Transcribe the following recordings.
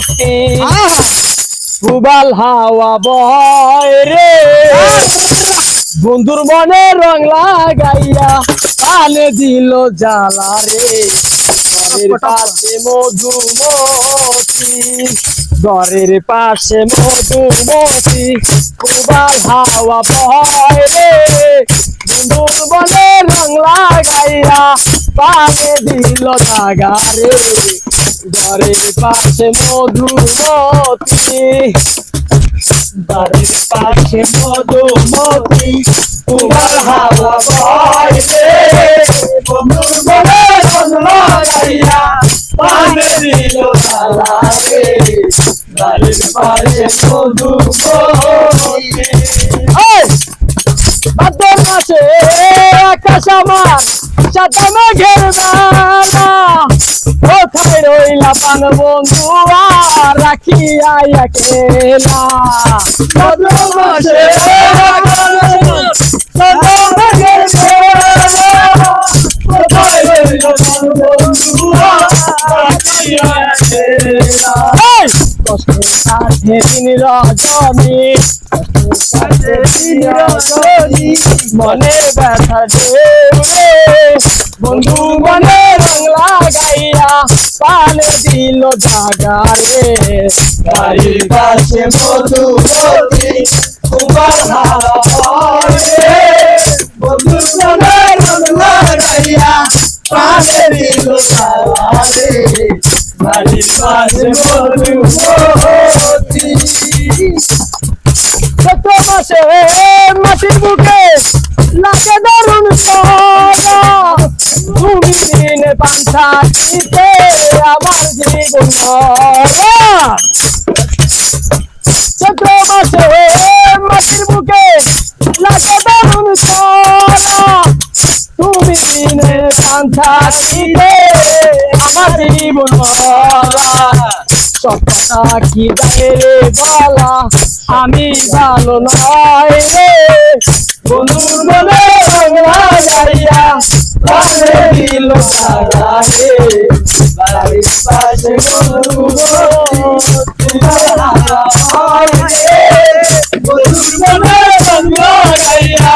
মধুমতি পুবাল হাওয়া বয় রে। বন্ধুর মনে রং লাগাইয়া পানে দিল জ্বালা রে। ঘরের পাশে মধুমতি ঘরের পাশে মধুমতি পুবাল হাওয়া বয় রে। বন্ধুর মনে রং লাগাইয়া পানে দিল জাগা রে ঘরের পাশে মধুমতি। বাড়ির পাশে মধুমতি, তোমার হাওয়া বইছে বন্ধুর মনে রং আকাশ আমার। সাদা মেঘের কোথায় রইলা পান বন্ধু? আর রাখিয়া একেলা! কষ্টের সাথে রজনী। দিন রজনী মনের ব্যথা ঢেউরে বন্ধু মনে রং লাগাইয়া পানে দিল জাগা রে বাড়ির পাশে মধুমতি তোমার হাওয়া বয় বন্ধু মনে রং লাগাইয়া মাসে মাটির বুকে লাগে দারুণ তুমি দিনে পান্থা দিতে আমার জীবন মাসে মাটির বুকে লাগে দারুণ তুমি দিনে পান্থা দিতে আমার জীবন সত্যটা কি জানে রে বালা, আমি ভালো নয় রে। বন্ধুর মনে রং লাগাইয়া প্রাণে দিল সারা রে। বাড়ির পাশে বন্ধুর মনে রং লাগাইয়া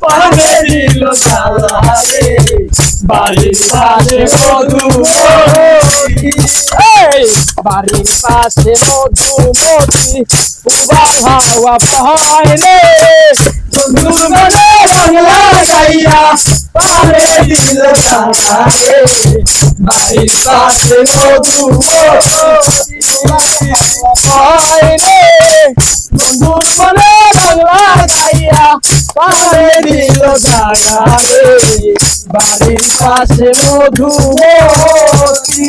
প্রাণে দিল সারা রে বাড়ির পাশে মধুমতি এই বাড়ির পাশে মধুমতি উবার হাওয়া বয় রে বন্ধুর মনে রং লাগাইয়া পারে দিল জানা রে বাড়ির পাশে মধুমতি বয় রে বন্ধুর মনে রং লাগাইয়া পারে দিল জানা রে বাড়ির পাশে মধুমতি।